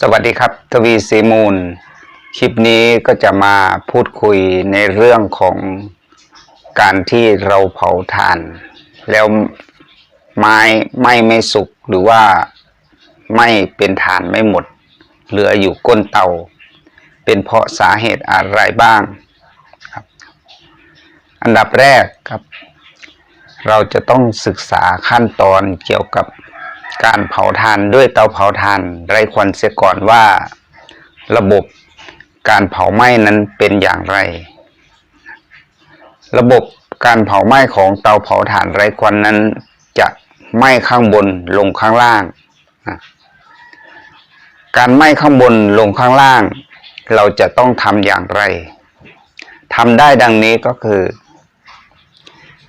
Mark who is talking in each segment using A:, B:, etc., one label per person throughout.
A: สวัสดีครับทวีสีมูล คลิปนี้ก็จะมาพูดคุยในเรื่องของการที่เราเผาถ่าน แล้วไม้ไม่ไม่สุกหรือว่าไม่เป็นถ่านไม่หมด เหลืออยู่ก้นเตา เป็นเพราะสาเหตุอะไรบ้างครับ อันดับแรกครับ เราจะต้องศึกษาขั้นตอนเกี่ยวกับ การเผาถ่านด้วยเตาเผาถ่านไร้ควันเสียก่อนว่า ระบบการเผาไหม้นั้นเป็นอย่างไร ระบบการเผาไหม้ของเตาเผาถ่านไร้ควันนั้น จะไหม้ข้างบนลงข้างล่าง การไหม้ข้างบนลงข้างล่าง เราจะต้องทำอย่างไรทำได้ดังนี้ก็คือ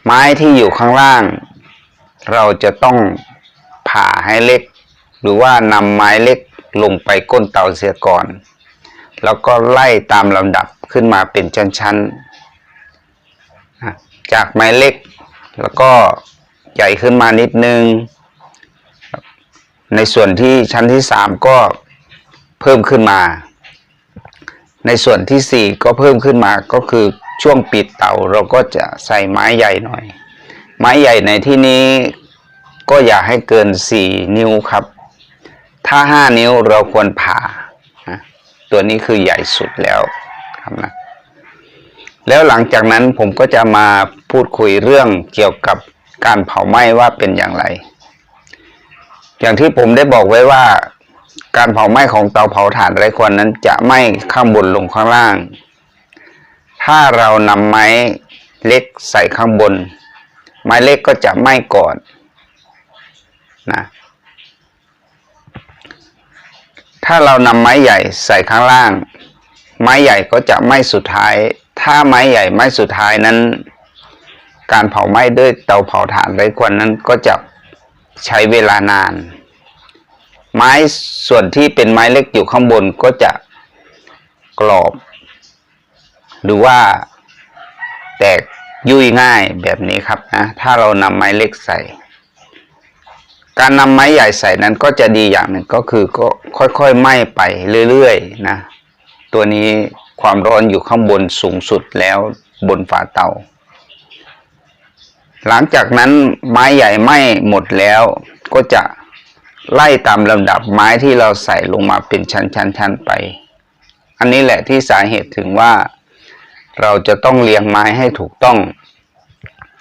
A: ไม้ที่อยู่ข้างล่าง เราจะต้อง ผ่าให้เล็ก หรือว่านำไม้เล็กลงไปก้นเตาเสียก่อน แล้วก็ไล่ตามลำดับขึ้นมาเป็นชั้นๆ จากไม้เล็ก แล้วก็ใหญ่ขึ้นมานิดนึง ในส่วนที่ชั้นที่สามก็เพิ่มขึ้นมา ในส่วนที่สี่ก็เพิ่มขึ้นมาก็คือช่วงปิดเตาเราก็จะใส่ไม้ใหญ่หน่อย ไม้ใหญ่ในที่นี้ ก็อย่าให้เกินสี่นิ้วครับ ถ้าห้านิ้วเราควรผ่า ตัวนี้คือใหญ่สุดแล้วครับนะแล้วหลังจากนั้นผมก็จะมาพูดคุยเรื่องเกี่ยวกับการเผาไหม้ว่าเป็นอย่างไร อย่างที่ผมได้บอกไว้ว่าการเผาไหม้ของเตาเผาถ่านไร้ควันนั้นจะไหม้ข้างบนลงข้างล่าง ถ้าเรานำไม้เล็กใส่ข้างบน ไม้เล็กก็จะไหม้ก่อน นะ ถ้าเรานำไม้ใหญ่ใส่ข้างล่าง ไม้ใหญ่ก็จะไม้สุดท้าย ถ้าไม้ใหญ่ไม้สุดท้ายนั้น การเผาไหม้ด้วยเตาเผาถ่านไร้ควันนั้นก็จะใช้เวลานาน ไม้ส่วนที่เป็นไม้เล็กอยู่ข้างบนก็จะกรอบ หรือว่าแตกยุ่ยง่ายแบบนี้ครับนะ ถ้าเรานำไม้เล็กใส่ การนำไม้ใหญ่ใส่นั้นก็จะดีอย่างหนึ่งก็คือก็ค่อยๆไหม้ไปเรื่อยๆนะตัวนี้ความร้อนอยู่ข้างบนสูงสุดแล้วบนฝาเตา หลังจากนั้นไม้ใหญ่ไหม้หมดแล้วก็จะไล่ตามลำดับไม้ที่เราใส่ลงมาเป็นชั้นๆๆไป อันนี้แหละที่สาเหตุถึงว่าเราจะต้องเรียงไม้ให้ถูกต้อง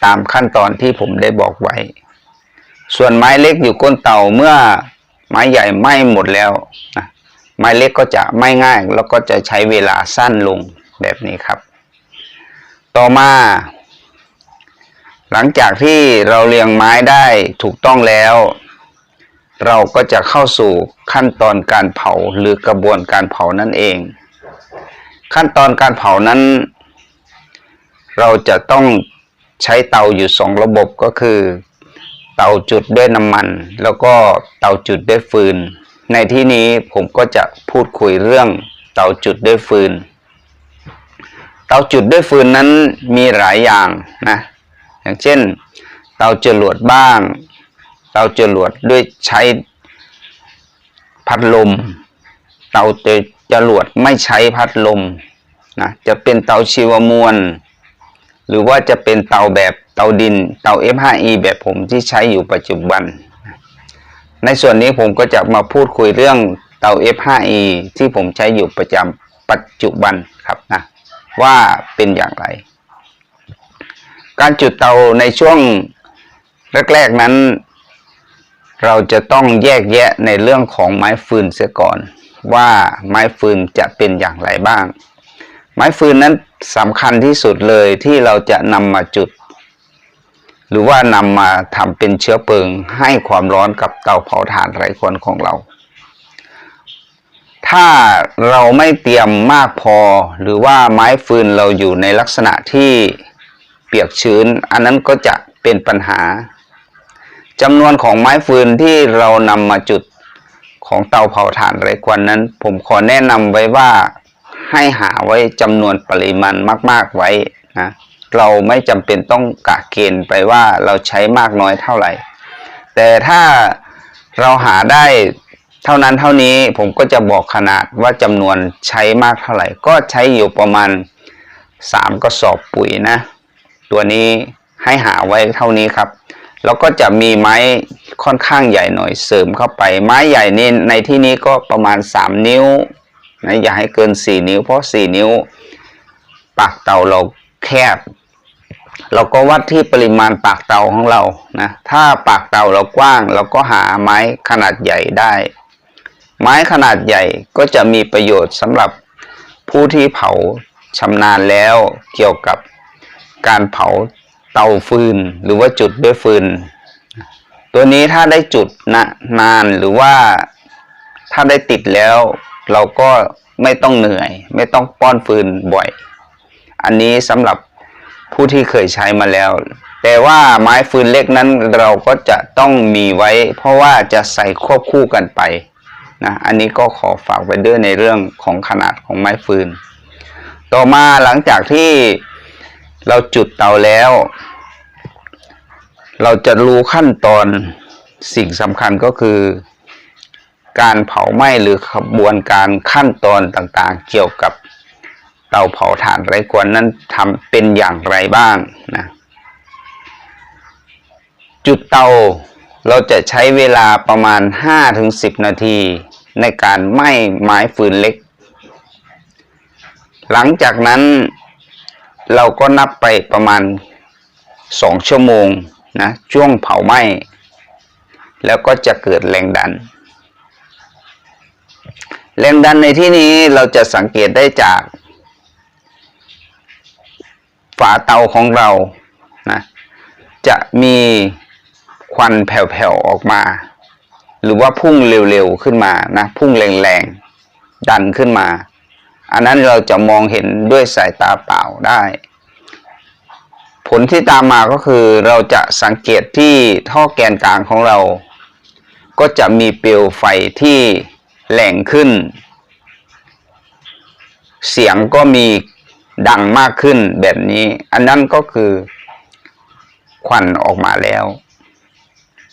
A: ตามขั้นตอนที่ผมได้บอกไว้ ส่วนไม้เล็กอยู่ก้นเตาเมื่อไม้ใหญ่ไหม้หมดแล้วนะไม้เล็กก็จะไหม้ง่าย แล้วก็จะใช้เวลาสั้นลงแบบนี้ครับ ต่อมา หลังจากที่เราเรียงไม้ได้ถูกต้องแล้ว เราก็จะเข้าสู่ขั้นตอนการเผาหรือกระบวนการเผานั่นเอง ขั้นตอนการเผานั้น เราจะต้องใช้เตาอยู่สองระบบก็คือ เตาจุดด้วยน้ำมัน แล้วก็เตาจุดด้วยฟืน ในที่นี้ผมก็จะพูดคุยเรื่องเตาจุดด้วยฟืน เตาจุดด้วยฟืนนั้นมีหลายอย่างนะอย่างเช่น เตาจรวดบ้าง เตาจรวดด้วยใช้พัดลม เตาจรวดไม่ใช้พัดลมนะจะเป็นเตาชีวมวล หรือว่าจะเป็นเตาแบบเตาดินเตา F5E แบบผมที่ใช้อยู่ปัจจุบัน ในส่วนนี้ผมก็จะมาพูดคุยเรื่องเตา F5E ที่ผมใช้อยู่ประจำปัจจุบันครับนะว่าเป็นอย่างไร การจุดเตาในช่วงแรก ๆ นั้น เราจะต้องแยกแยะในเรื่องของไม้ฟืนเสียก่อน ว่าไม้ฟืนจะเป็นอย่างไรบ้าง ไม้ฟืนนั้นสำคัญที่สุดเลยที่เราจะนำมาจุด หรือว่านำมาทำเป็นเชื้อเพลิงให้ความร้อนกับเตาเผาถ่านไร้ควันของเรา ถ้าเราไม่เตรียมมากพอ หรือว่าไม้ฟืนเราอยู่ในลักษณะที่เปียกชื้น อันนั้นก็จะเป็นปัญหาจำนวนของไม้ฟืนที่เรานำมาจุดของเตาเผาถ่านไร้ควันนั้น ผมขอแนะนำไว้ว่า ให้หาไว้จำนวนปริมาณมาก ๆไว้นะเราไม่จำเป็นต้องกะเกณฑ์ไปว่าเราใช้มากน้อยเท่าไหร่ แต่ถ้าเราหาได้เท่านั้นเท่านี้ผมก็จะบอกขนาดว่าจำนวนใช้มากเท่าไหร่ ก็ใช้อยู่ประมาณสามกระสอบปุ๋ยนะ ตัวนี้ให้หาไว้เท่านี้ครับ แล้วก็จะมีไม้ค่อนข้างใหญ่หน่อยเสริมเข้าไป ไม้ใหญ่นี่ในที่นี้ก็ประมาณ 3 นิ้ว นะอย่าให้เกิน4นิ้ว เพราะ4นิ้ว ปากเตาเราแคบ เราก็วัดที่ปริมาณปากเตาของเรานะถ้าปากเตาเรากว้าง เราก็หาไม้ขนาดใหญ่ได้ ไม้ขนาดใหญ่ก็จะมีประโยชน์สำหรับผู้ที่เผาชำนาญแล้วเกี่ยวกับการเผาเตาฟืนหรือว่าจุดด้วยฟืน ตัวนี้ถ้าได้จุดนะนานหรือว่าถ้าได้ติดแล้ว เราก็ไม่ต้องเหนื่อย ไม่ต้องป้อนฟืนบ่อย อันนี้สำหรับผู้ที่เคยใช้มาแล้ว แต่ว่าไม้ฟืนเล็กนั้นเราก็จะต้องมีไว้ เพราะว่าจะใส่ควบคู่กันไปนะอันนี้ก็ขอฝากไว้ด้วยในเรื่องของขนาดของไม้ฟืน ต่อมาหลังจากที่เราจุดเตาแล้ว เราจะรู้ขั้นตอนสิ่งสำคัญก็คือ การเผาไหม้หรือขบวนการขั้นตอนต่างๆ เกี่ยวกับเตาเผาถ่านไร้ควันนั้นทำเป็นอย่างไรบ้างนะจุดเตาเราจะใช้เวลาประมาณ 5-10 นาที ในการไหม้ไม้ฟืนเล็ก หลังจากนั้นเราก็นับไปประมาณ 2 ชั่วโมงนะช่วงเผาไหม้ แล้วก็จะเกิดแรงดัน แรงดันในที่นี้เราจะสังเกตได้จาก ฝาเตาของเรานะจะมีควันแผ่วๆออกมา หรือว่าพุ่งเร็วๆขึ้นมานะพุ่งแรงๆดันขึ้นมา อันนั้นเราจะมองเห็นด้วยสายตาเปล่าได้ ผลที่ตามมาก็คือเราจะสังเกตที่ท่อแกนกลางของเรา ก็จะมีเปลวไฟที่ แรงขึ้น เสียงก็มีดังมากขึ้นแบบนี้ อันนั้นก็คือควันออกมาแล้ว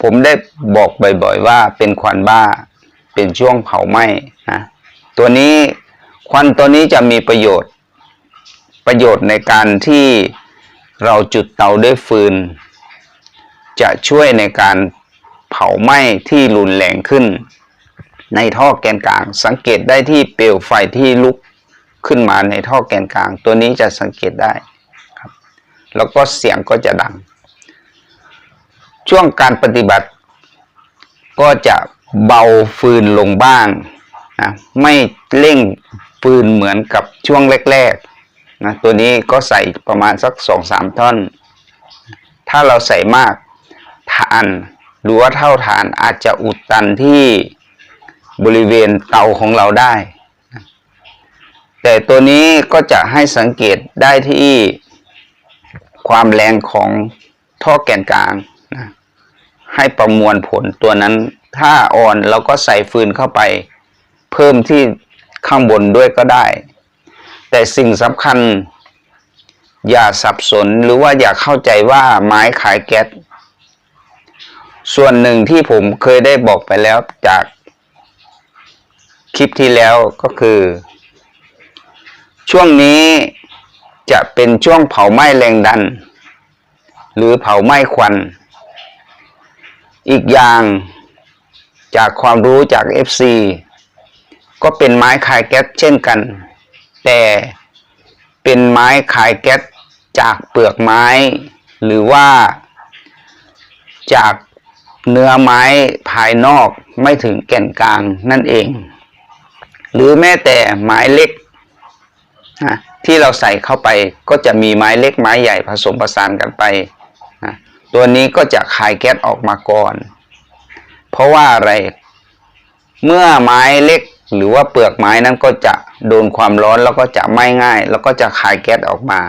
A: ผมได้บอกบ่อยๆว่าเป็นควันบ้า เป็นช่วงเผาไหม้นะตัวนี้ควันตัวนี้จะมีประโยชน์ ประโยชน์ในการที่เราจุดเตาด้วยฟืน จะช่วยในการเผาไหม้ที่รุนแรงขึ้น ในท่อแกนกลาง สังเกตได้ที่เปลวไฟที่ลุกขึ้นมาในท่อแกนกลาง ตัวนี้จะสังเกตได้ครับ แล้วก็เสียงก็จะดัง ช่วงการปฏิบัติ ก็จะเบาฟืนลงบ้างนะไม่เร่งฟืนเหมือนกับช่วงแรกๆนะตัวนี้ก็ใส่ประมาณสักสองสามท่อน ถ้าเราใส่มากทานหรือว่าเท่าฐานอาจจะอุดตันที่ บริเวณเตาของเราได้ แต่ตัวนี้ก็จะให้สังเกตได้ที่ความแรงของท่อแกนกลางนะให้ประมวลผลตัวนั้น ถ้าอ่อนเราก็ใส่ฟืนเข้าไป เพิ่มที่ข้างบนด้วยก็ได้ แต่สิ่งสำคัญ อย่าสับสนหรือว่าอย่าเข้าใจว่าไม้ขายแก๊สส่วนหนึ่งที่ผมเคยได้บอกไปแล้วจาก ลิปที่แล้วก็คือ ช่วงนี้จะเป็นช่วงเผาไหม้แรงดัน หรือเผาไหม้ควัน อีกอย่างจากความรู้จาก FC ก็เป็นไม้คายแก๊สเช่นกัน แต่เป็นไม้คายแก๊สจากเปลือกไม้ หรือว่าจากเนื้อไม้ภายนอกไม่ถึงแก่นกลางนั่นเอง หรือแม้แต่ไม้เล็กนะที่เราใส่เข้าไปก็จะมีไม้เล็กไม้ใหญ่ผสมผสานกันไปนะตัวนี้ก็จะคายแก๊สออกมาก่อน เพราะว่าอะไร เมื่อไม้เล็กหรือว่าเปลือกไม้นั้นก็จะโดนความร้อนแล้วก็จะไหม้ง่าย แล้วก็จะคายแก๊สออกมา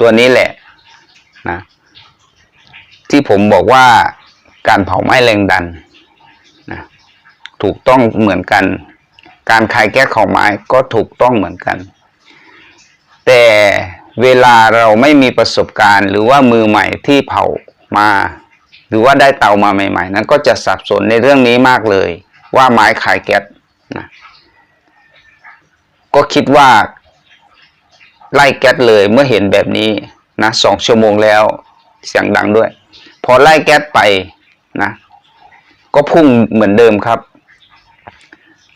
A: ตัวนี้แหละนะที่ผมบอกว่าการเผาไหม้แรงดันนะถูกต้องเหมือนกัน การคายแก๊สของไม้ก็ถูกต้องเหมือนกัน แต่เวลาเราไม่มีประสบการณ์ หรือว่ามือใหม่ที่เผามา หรือว่าได้เตามาใหม่ ๆ นั้นก็จะสับสนในเรื่องนี้มากเลย ว่าไม้ขายแก๊สนะก็คิดว่าไล่แก๊สเลยเมื่อเห็นแบบนี้นะสองชั่วโมงแล้วเสียงดังด้วย พอไล่แก๊สไปนะ ก็พุ่งเหมือนเดิมครับ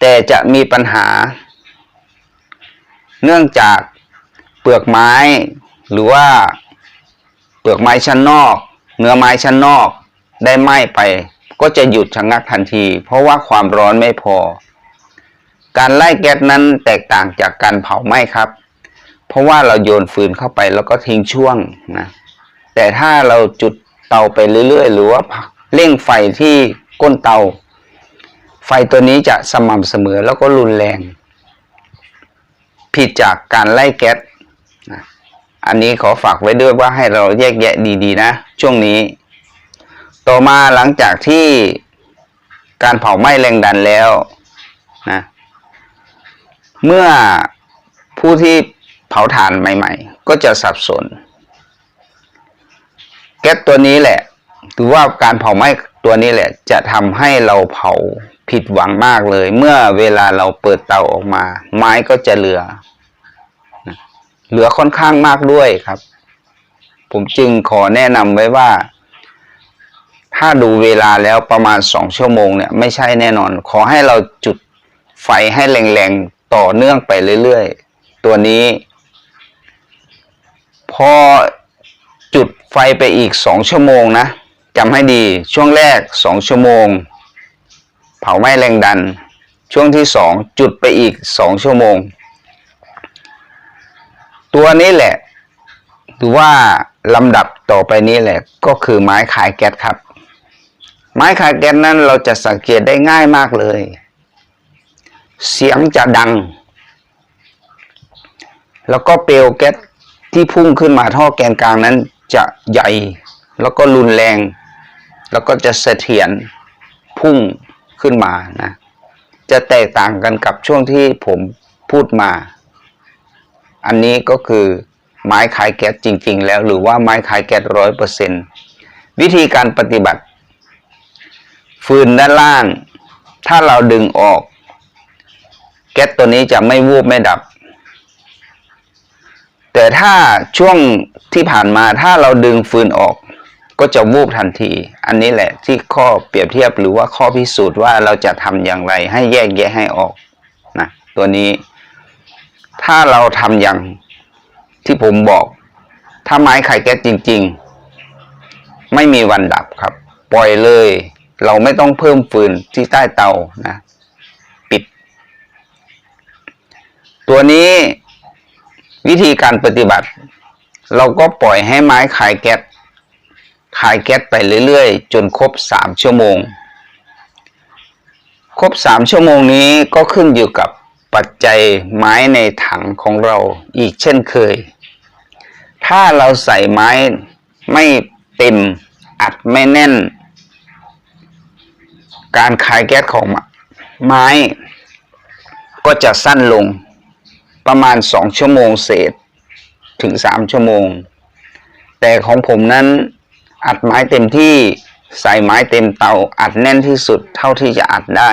A: แต่จะมีปัญหา เนื่องจากเปลือกไม้ หรือว่าเปลือกไม้ชั้นนอก เนื้อไม้ชั้นนอกได้ไหม้ไป ก็จะหยุดชะงักทันที เพราะว่าความร้อนไม่พอ การไล่แก๊สนั้นแตกต่างจากการเผาไหม้ครับ เพราะว่าเราโยนฟืนเข้าไปแล้วก็ทิ้งช่วงนะแต่ถ้าเราจุดเตาไปเรื่อยๆ หรือว่าเร่งไฟที่ก้นเตา ไฟตัวนี้จะสม่ำเสมอแล้วก็รุนแรง ผิดจากการไล่แก๊สอันนี้ขอฝากไว้ด้วยว่าให้เราแยกแยะดีๆนะ ช่วงนี้ ต่อมาหลังจากที่การเผาไหม้แรงดันแล้วนะเมื่อผู้ที่เผาถ่านใหม่ ๆ ก็จะสับสน แก๊สตัวนี้แหละ หรือว่าการเผาไหม้ตัวนี้แหละ จะทำให้เราเผา ผิดหวังมากเลย เมื่อเวลาเราเปิดเตาออกมา ไม้ก็จะเหลือ เหลือค่อนข้างมากด้วยครับ ผมจึงขอแนะนำไว้ว่า ถ้าดูเวลาแล้วประมาณสองชั่วโมงเนี่ยไม่ใช่แน่นอน ขอให้เราจุดไฟให้แรงๆ ต่อเนื่องไปเรื่อยๆ ตัวนี้ พอจุดไฟไปอีกสองชั่วโมงนะจำให้ดีช่วงแรกสองชั่วโมง เผาไหม้แรงดัน ช่วงที่สองจุดไปอีกสองชั่วโมง ตัวนี้แหละหรือว่าลำดับต่อไปนี้แหละก็คือไม้ขายแก๊สครับ ไม้ขายแก๊สนั้นเราจะสังเกตได้ง่ายมากเลย เสียงจะดัง แล้วก็เปลวแก๊สที่พุ่งขึ้นมาท่อแกนกลางนั้นจะใหญ่ แล้วก็รุนแรง แล้วก็จะเสถียรพุ่ง ขึ้นมานะ จะแตกต่างกันกับช่วงที่ผมพูดมา อันนี้ก็คือไม้ขายแก๊สจริง ๆ แล้ว หรือว่าไม้ขายแก๊สร้อยเปอร์เซ็นวิธีการปฏิบัติ ฟืนด้านล่าง ถ้าเราดึงออก แก๊สตัวนี้จะไม่วูบไม่ดับ แต่ถ้าช่วงที่ผ่านมาถ้าเราดึงฟืนออก ก็จะวูบทันที อันนี้แหละที่ข้อเปรียบเทียบหรือว่าข้อพิสูจน์ว่าเราจะทำอย่างไรให้แยกแยะให้ออกนะตัวนี้ ถ้าเราทำอย่างที่ผมบอก ถ้าไม้ไข่แก๊สจริง ๆ ไม่มีวันดับครับ ปล่อยเลย เราไม่ต้องเพิ่มฟืนที่ใต้เตานะปิด ตัวนี้วิธีการปฏิบัติ เราก็ปล่อยให้ไม้ขายแก๊ส ขายแก๊สไปเรื่อยๆ จนครบสามชั่วโมง ครบสามชั่วโมงนี้ก็ขึ้นอยู่กับปัจจัยไม้ในถังของเราอีกเช่นเคย ถ้าเราใส่ไม้ไม่เต็มอัดไม่แน่น การขายแก๊สของไม้ ก็จะสั้นลงประมาณสองชั่วโมงเศษถึงสามชั่วโมง แต่ของผมนั้น อัดไม้เต็มที่ใส่ไม้เต็มเตาอัดแน่นที่สุดเท่าที่จะอัดได้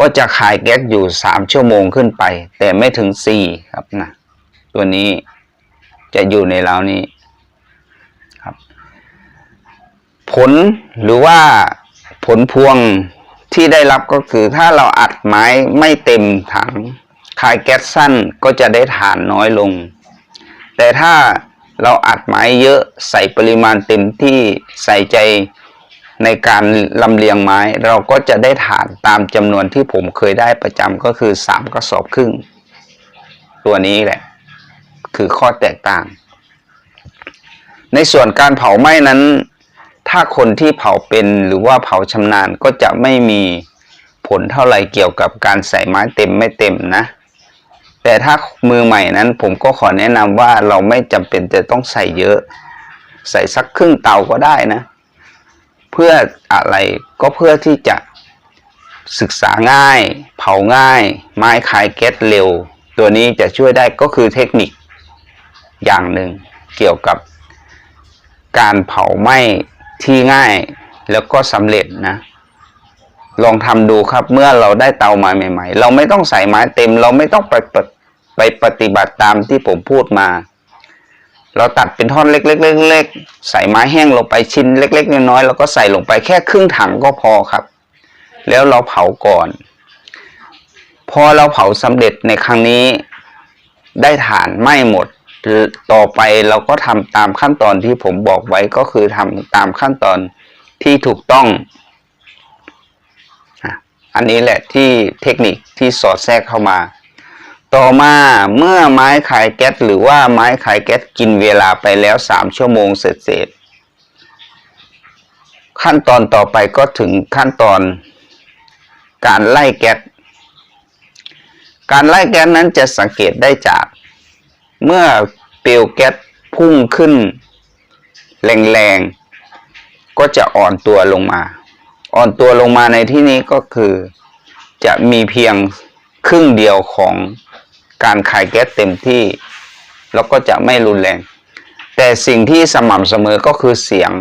A: ก็จะขายแก๊สอยู่สามชั่วโมงขึ้นไป แต่ไม่ถึงสี่ครับนะตัวนี้จะอยู่ในราวนี้ครับ ผลหรือว่าผลพวงที่ได้รับก็คือถ้าเราอัดไม้ไม่เต็มถังคายแก๊สสั้นก็จะได้ฐานน้อยลง แต่ถ้า เราอัดไม้เยอะใส่ปริมาณเต็มที่ใส่ใจในการลำเลียงไม้ เราก็จะได้ฐานตามจำนวนที่ผมเคยได้ประจำก็คือสามกระสอบครึ่ง ตัวนี้แหละ คือข้อแตกต่าง ในส่วนการเผาไหม้นั้น ถ้าคนที่เผาเป็นหรือว่าเผาชำนาญก็จะไม่มีผลเท่าไหร่เกี่ยวกับการใส่ไม้เต็มไม่เต็มนะ แต่ถ้ามือใหม่นั้น ผมก็ขอแนะนำว่าเราไม่จำเป็นจะต้องใส่เยอะ ใส่สักครึ่งเตาก็ได้นะ เพื่ออะไรก็เพื่อที่จะศึกษาง่าย เผาง่าย ไม้คายแก๊สเร็ว ตัวนี้จะช่วยได้ก็คือเทคนิคอย่างหนึ่งเกี่ยวกับการเผาไหม้ที่ง่ายแล้วก็สำเร็จนะ ลองทำดูครับเมื่อเราได้เตามาใหม่ ๆ เราไม่ต้องใส่ไม้เต็ม เราไม่ต้องไปปฏิ ไปปฏิบัติตามที่ผมพูดมา เราตัดเป็นท่อนเล็กๆๆใส่ไม้แห้งลงไปชิ้นเล็ก ๆ น้อยๆแล้วก็ใส่ลงไปแค่ครึ่งถังก็พอครับ แล้วเราเผาก่อน พอเราเผาสำเร็จในครั้งนี้ ได้ฐานไหม้หมดต่อไปเราก็ทำตามขั้นตอนที่ผมบอกไว้ก็คือทำตามขั้นตอนที่ถูกต้อง อันนี้แหละที่เทคนิคที่สอดแทรกเข้ามา ต่อมาเมื่อไม้ขายแก๊สหรือว่าไม้ขายแก๊สกินเวลาไปแล้วสามชั่วโมงเสร็จๆขั้นตอนต่อไปก็ถึงขั้นตอนการไล่แก๊สการไล่แก๊สนั้นจะสังเกตได้จาก เมื่อเปลวแก๊สพุ่งขึ้น แรงๆ ก็จะอ่อนตัวลงมา อ่อนตัวลงมาในที่นี้ก็คือจะมีเพียงครึ่งเดียวของ การขายแก๊สเต็มที่ แล้วก็จะไม่รุนแรง แต่สิ่งที่สม่ำเสมอก็คือเสียง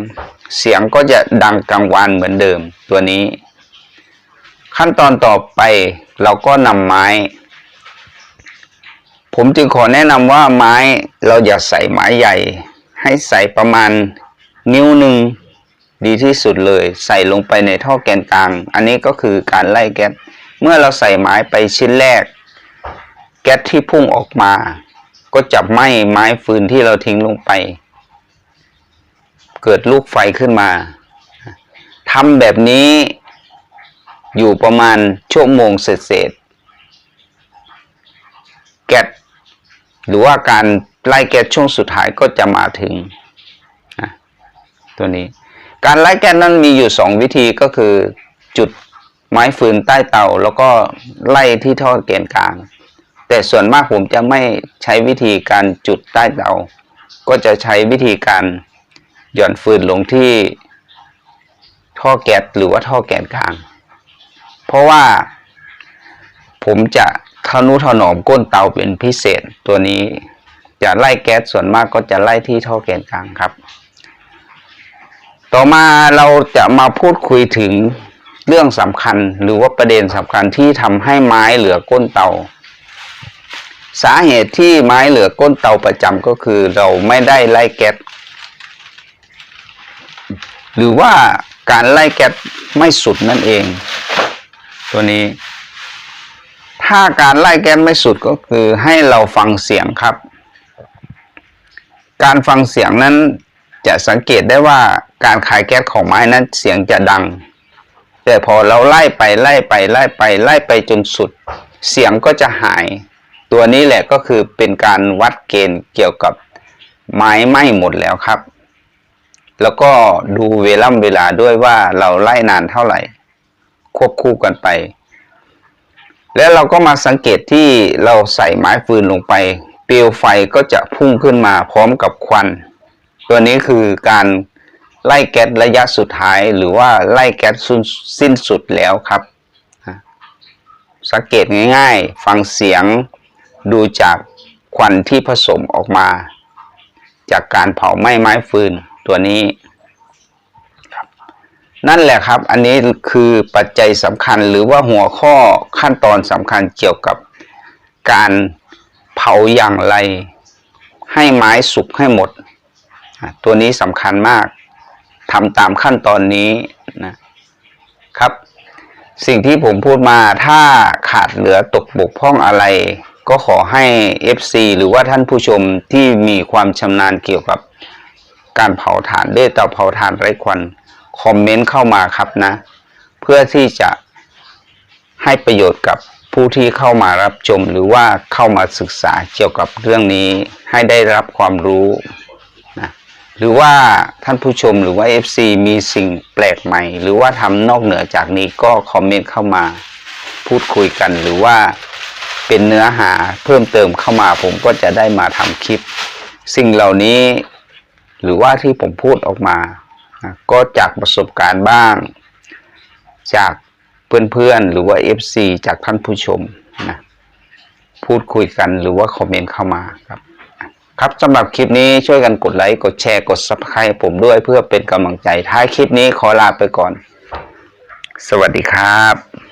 A: เสียงก็จะดังกังวานเหมือนเดิมตัวนี้ ขั้นตอนต่อไปเราก็นำไม้ ผมจึงขอแนะนำว่าไม้เราอย่าใส่ไม้ใหญ่ ให้ใส่ประมาณนิ้วหนึ่งดีที่สุดเลยใส่ลงไปในท่อแกนกลาง อันนี้ก็คือการไล่แก๊สเมื่อเราใส่ไม้ไปชิ้นแรก แก๊สที่พุ่งออกมา ก็จะไหม้ไม้ฟืนที่เราทิ้งลงไป เกิดลูกไฟขึ้นมาทำแบบนี้อยู่ประมาณชั่วโมงเศษๆแก๊สหรือว่าการไล่แก๊สช่วงสุดท้ายก็จะมาถึงตัวนี้ การไล่แก๊สนั้นมีอยู่สองวิธีก็คือจุดไม้ฟืนใต้เตา แล้วก็ไล่ที่ท่อแกนกลาง แต่ส่วนมากผมจะไม่ใช้วิธีการจุดใต้เตา ก็จะใช้วิธีการหย่อนฟืนลงที่ท่อแก๊สหรือว่าท่อแกนกลาง เพราะว่าผมจะทนุถนอมก้นเตาเป็นพิเศษตัวนี้จะไล่แก๊สส่วนมากก็จะไล่ที่ท่อแกนกลางครับ ต่อมาเราจะมาพูดคุยถึงเรื่องสำคัญหรือว่าประเด็นสำคัญที่ทำให้ไม้เหลือก้นเตา สาเหตุที่ไม้เหลือก้นเตาประจำก็คือเราไม่ได้ไล่แก๊สหรือว่าการไล่แก๊สไม่สุดนั่นเอง ตัวนี้ ถ้าการไล่แก๊สไม่สุดก็คือให้เราฟังเสียงครับ การฟังเสียงนั้นจะสังเกตได้ว่าการขายแก๊สของไม้นั้นเสียงจะดัง แต่พอเราไล่ไปไล่ไปไล่ไปไล่ไปจนสุด เสียงก็จะหาย ตัวนี้แหละก็คือเป็นการวัดเกณฑ์เกี่ยวกับไม้ไหม้หมดแล้วครับ แล้วก็ดูเวล่ำเวลาด้วยว่าเราไล่นานเท่าไหร่ ควบคู่กันไป แล้วเราก็มาสังเกตที่เราใส่ไม้ฟืนลงไป เปลวไฟก็จะพุ่งขึ้นมาพร้อมกับควัน ตัวนี้คือการไล่แก๊สระยะสุดท้ายหรือว่าไล่แก๊สสิ้นสุดแล้วครับ สังเกตง่าย ๆ ฟังเสียง ดูจากควันที่ผสมออกมา จากการเผาไหม้ไม้ฟืนตัวนี้นั่นแหละครับ อันนี้คือปัจจัยสำคัญหรือว่าหัวข้อขั้นตอนสำคัญเกี่ยวกับการเผาอย่างไร ให้ไม้สุกให้หมด ตัวนี้สำคัญมากทำตามขั้นตอนนี้นะครับ สิ่งที่ผมพูดมาถ้าขาดเหลือตกบกพร่องอะไร ก็ขอให้ FC หรือว่าท่านผู้ชมที่มีความชำนาญเกี่ยวกับการเผาถ่านด้วยเตาเผาถ่านไร้ควันคอมเมนต์เข้ามาครับนะ เพื่อที่จะให้ประโยชน์กับผู้ที่เข้ามารับชมหรือว่าเข้ามาศึกษาเกี่ยวกับเรื่องนี้ให้ได้รับความรู้นะหรือว่าท่านผู้ชมหรือว่า FC มีสิ่งแปลกใหม่ หรือว่าทำนอกเหนือจากนี้ก็คอมเมนต์เข้ามาพูดคุยกันหรือว่า เป็นเนื้อหาเพิ่มเติมเข้ามาผมก็จะได้มาทำคลิป สิ่งเหล่านี้ หรือว่าที่ผมพูดออกมา ก็จากประสบการณ์บ้าง จากเพื่อนๆหรือว่า FC จากท่านผู้ชมนะพูดคุยกันหรือว่าคอมเมนต์เข้ามาครับ ครับสำหรับคลิปนี้ช่วยกันกดไลค์กดแชร์กด subscribe ผมด้วยเพื่อเป็นกำลังใจท้ายคลิปนี้ขอลาไปก่อน สวัสดีครับ